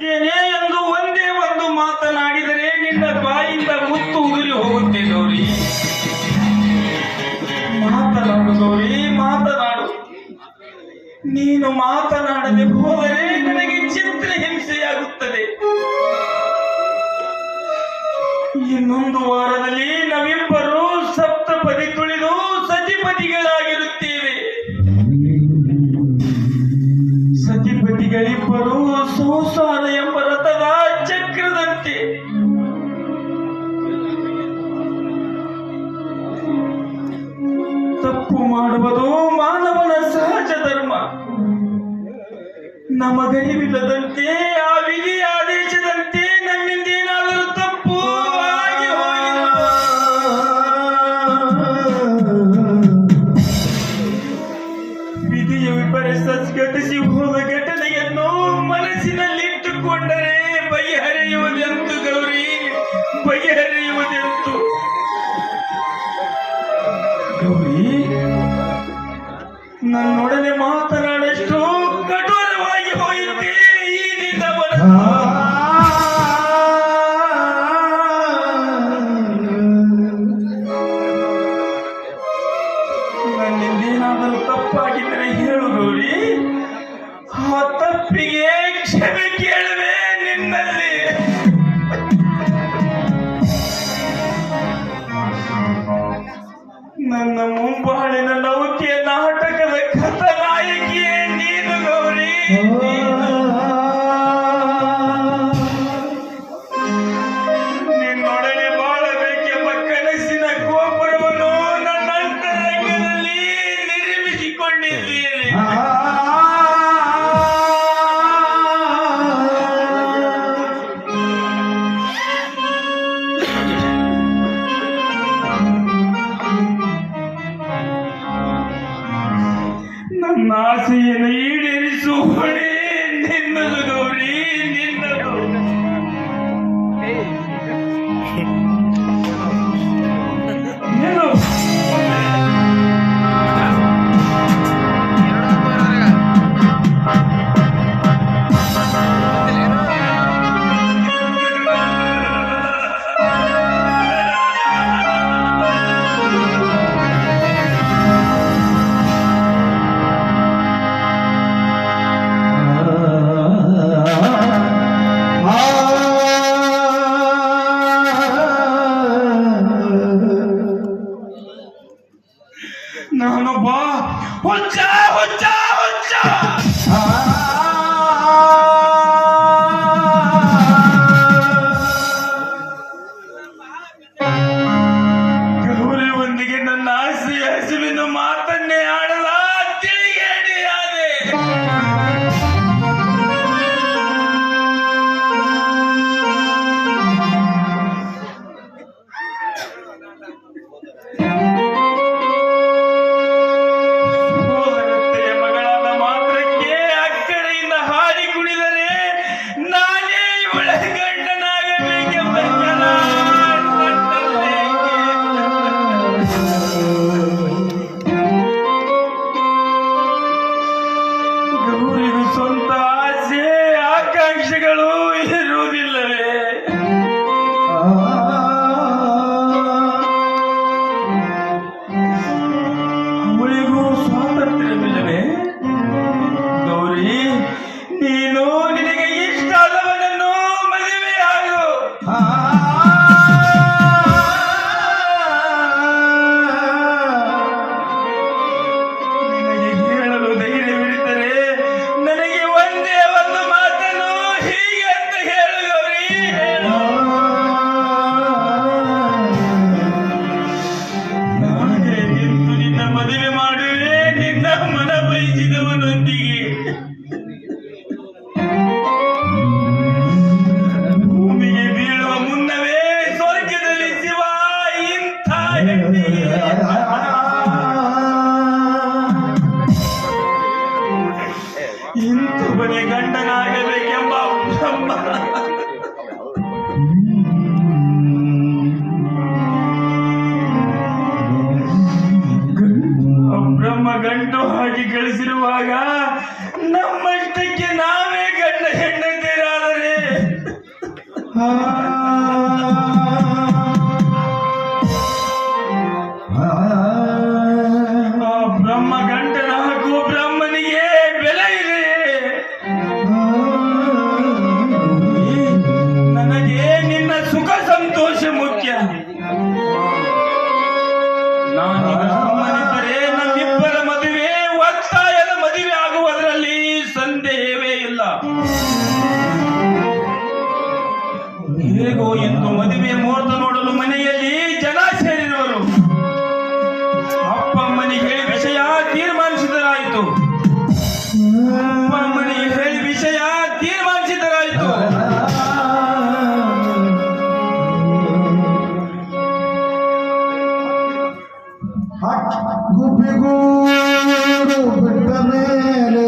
ಏನೇ ಎಂದು ಒಂದೇ ಒಂದು ಮಾತನಾಡಿದರೆ ನಿನ್ನ ಬಾಯಿಂದ ಮುತ್ತು ಉದುರಿ ಹೋಗುತ್ತೆ ಗೌರಿ. ಮಾತನಾಡು ಗೌರಿ, ಮಾತನಾಡು. ನೀನು ಮಾತನಾಡದೆ ಹೋದರೆ ನನಗೆ ಚಿತ್ರ ಹಿಂಸೆಯಾಗುತ್ತದೆ. ಇನ್ನೊಂದು ವಾರದಲ್ಲಿ ನಾವಿಬ್ಬರು ತಪ್ಪು ಮಾಡುವುದು ಮಾನವನ ಸಹಜ ಧರ್ಮ. ನಮಗರಿವಿಲ್ಲದಂತೆ ಆ ವಿಧಿ ಆದೇಶದಂತೆ ನಮ್ಮಿಂದೇನಾದರೂ ತಪ್ಪು ಆಗಿ ವಿಧಿಯ ವಿಪರೀತ ಘಟಿಸಿ ಹೋದ ಘಟನೆಯನ್ನು ಮನಸ್ಸಿನಲ್ಲಿಟ್ಟುಕೊಂಡರೆ ಬಗೆಹರಿಯುವುದೆಂತು ಗೌರಿ? ಬಗೆಹರಿಯುವುದೆಂತು? ಗೌರಿ ನನ್ನೊಡನೆ ಮಾತನಾಡಷ್ಟು ಕಠೋರವಾಗಿ ಹೋಯಿತೆ ಈ ನಿನ್ನ ಮನಸ್ಸು. ನನ್ನಿಂದೇನಾದರೂ ತಪ್ಪಾಗಿದ್ದರೆ ಹೇಳು ಗೌರಿ. ಆ ತಪ್ಪಿಗೆ ಕ್ಷಮೆ ಕೇಳು care. അവന്റെ ನಿನ್ನ ಮನ ಬಯಸಿದವನೊಂದಿಗೆ ಭೂಮಿಗೆ ಬೀಳುವ ಮುನ್ನವೇ ಸ್ವರ್ಗದಲ್ಲಿ ಶಿವ ಇಂಥ ಹೆಣ್ಣಿಗೆ ಕಳಿಸಿರುವಾಗ ನಮ್ಮಷ್ಟಕ್ಕೆ ನಾವೇ ಗಂಡ ಹೆಂಡತಿರಾದರೆ ಹೇಗೋ ಎಂದು ಮದುವೆ ಮುಹೂರ್ತ ನೋಡಲು ಮನೆಯಲ್ಲಿ ಜನ ಸೇರಿರುವರು ಅಪ್ಪಮ್ಮನಿಗೆ ಹೇಳಿ ವಿಷಯ ತೀರ್ಮಾನಿಸಿದರಾಯಿತು. ಅಪ್ಪಮ್ಮನಿಗೆ ಹೇಳಿ ವಿಷಯ ತೀರ್ಮಾನಿಸಿದರಾಯಿತು. ಗುಬ್ಬಿಗೂರು ಬಿಟ್ಟ ಮೇಲೆ